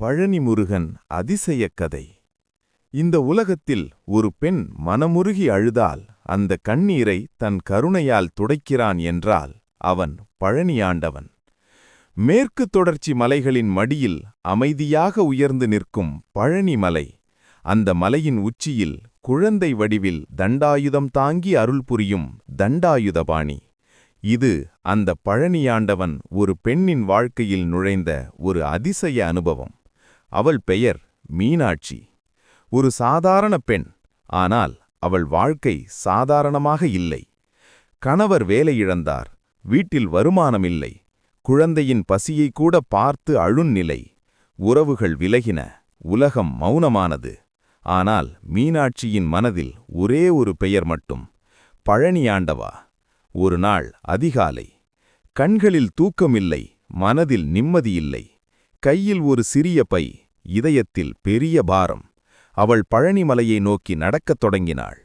பழனி முருகன் அதிசயக் கதை இந்த உலகத்தில் ஒரு பெண் மனமுருகி அழுதால் அந்த கண்ணீரை தன் கருணையால் துடைக்கிறான் என்றால் அவன் பழனியாண்டவன். மேற்கு தொடர்ச்சி மலைகளின் மடியில் அமைதியாக உயர்ந்து நிற்கும் பழனி மலை அந்த மலையின் உச்சியில் குழந்தை வடிவில் தண்டாயுதம் தாங்கி அருள் புரியும் தண்டாயுதபாணி. இது அந்த பழனியாண்டவன் ஒரு பெண்ணின் வாழ்க்கையில் நுழைந்த ஒரு அதிசய அனுபவம். அவள் பெயர் மீனாட்சி. ஒரு சாதாரண பெண் ஆனால் அவள் வாழ்க்கை சாதாரணமாக இல்லை. கணவர் வேலை இழந்தார் வீட்டில் வருமானமில்லை குழந்தையின் பசியை கூட பார்த்து அழுநிலை உறவுகள் விலகின உலகம் மௌனமானது. ஆனால் மீனாட்சியின் மனதில் ஒரே ஒரு பெயர் மட்டும் பழனியாண்டவா ஒரு நாள் அதிகாலை கண்களில் தூக்கமில்லை மனதில் நிம்மதியில்லை கையில் ஒரு சிறிய பை இதயத்தில் பெரிய பாரம். அவள் பழனிமலையை நோக்கி நடக்கத் தொடங்கினாள்.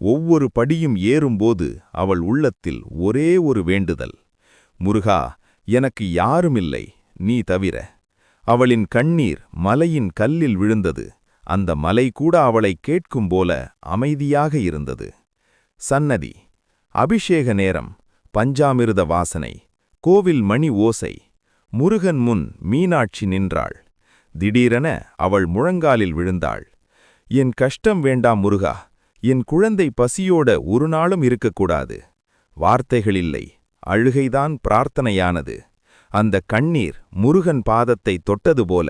ஒவ்வொரு படியும் ஏறும்போது அவள் உள்ளத்தில் ஒரே ஒரு வேண்டுதல். முருகா எனக்கு யாருமில்லை நீ தவிர. அவளின் கண்ணீர் மலையின் கல்லில் விழுந்தது. அந்த மலை கூட அவளை கேட்கும் போல அமைதியாக இருந்தது. சன்னதி அபிஷேக நேரம் பஞ்சாமிருத வாசனை கோவில் மணி ஓசை. முருகன் முன் மீனாட்சி நின்றாள். திடீரென அவள் முழங்காலில் விழுந்தாள். என் கஷ்டம் வேண்டாம் முருகா என் குழந்தை பசியோட ஒரு நாளும் இருக்கக்கூடாது. வார்த்தைகளில்லை அழுகைதான் பிரார்த்தனையானது. அந்த கண்ணீர் முருகன் பாதத்தை தொட்டது போல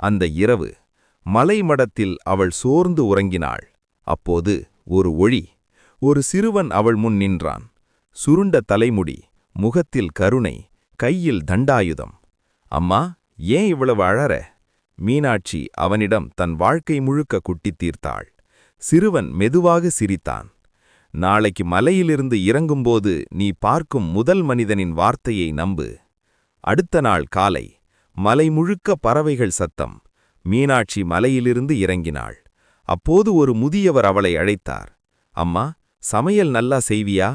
அந்த இரவு மலைமடத்தில் அவள் சோர்ந்து உறங்கினாள். அப்போது ஒரு ஒளி ஒரு சிறுவன் அவள் முன் நின்றான். சுருண்ட தலைமுடி முகத்தில் கருணை கையில் தண்டாயுதம். அம்மா ஏன் இவ்வளவு அழற? மீனாட்சி அவனிடம் தன் வாழ்க்கை முழுக்க குட்டித் தீர்த்தாள். சிறுவன் மெதுவாக சிரித்தான். நாளைக்கு மலையிலிருந்து இறங்கும்போது நீ பார்க்கும் முதல் மனிதனின் வார்த்தையை நம்பு. அடுத்த நாள் காலை மலை முழுக்க பறவைகள் சத்தம். மீனாட்சி மலையிலிருந்து இறங்கினாள். அப்போது ஒரு முதியவர் அவளை அழைத்தார். அம்மா சமையல் நல்லா செய்வியா?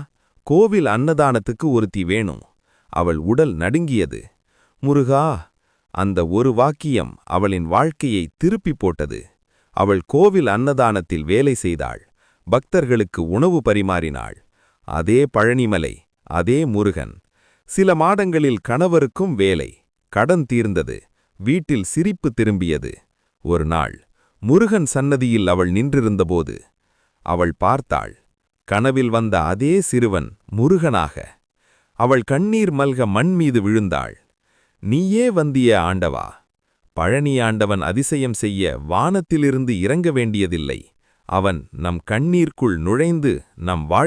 கோவில் அன்னதானத்துக்கு ஒருத்தி வேணும். அவள் உடல் நடுங்கியது. முருகா அந்த ஒரு வாக்கியம் அவளின் வாழ்க்கையை திருப்பி போட்டது. அவள் கோவில் அன்னதானத்தில் வேலை செய்தாள். பக்தர்களுக்கு உணவு பரிமாறினாள். அதே பழனிமலை அதே முருகன். சில மாதங்களில் கணவருக்கும் வேலை. கடன் தீர்ந்தது. வீட்டில் சிரிப்பு திரும்பியது. ஒரு நாள் முருகன் சன்னதியில் அவள் நின்றிருந்தபோது அவள் பார்த்தாள். கனவில் வந்த அதே சிறுவன் முருகனாக. அவள் கண்ணீர் மல்க மண் மீது விழுந்தாள். நீயே வந்திய ஆண்டவா பழனி ஆண்டவன் அதிசயம் செய்ய வானத்திலிருந்து இறங்க வேண்டியதில்லை. அவன் நம் கண்ணீர்க்குள் நுழைந்து நம் வாழ்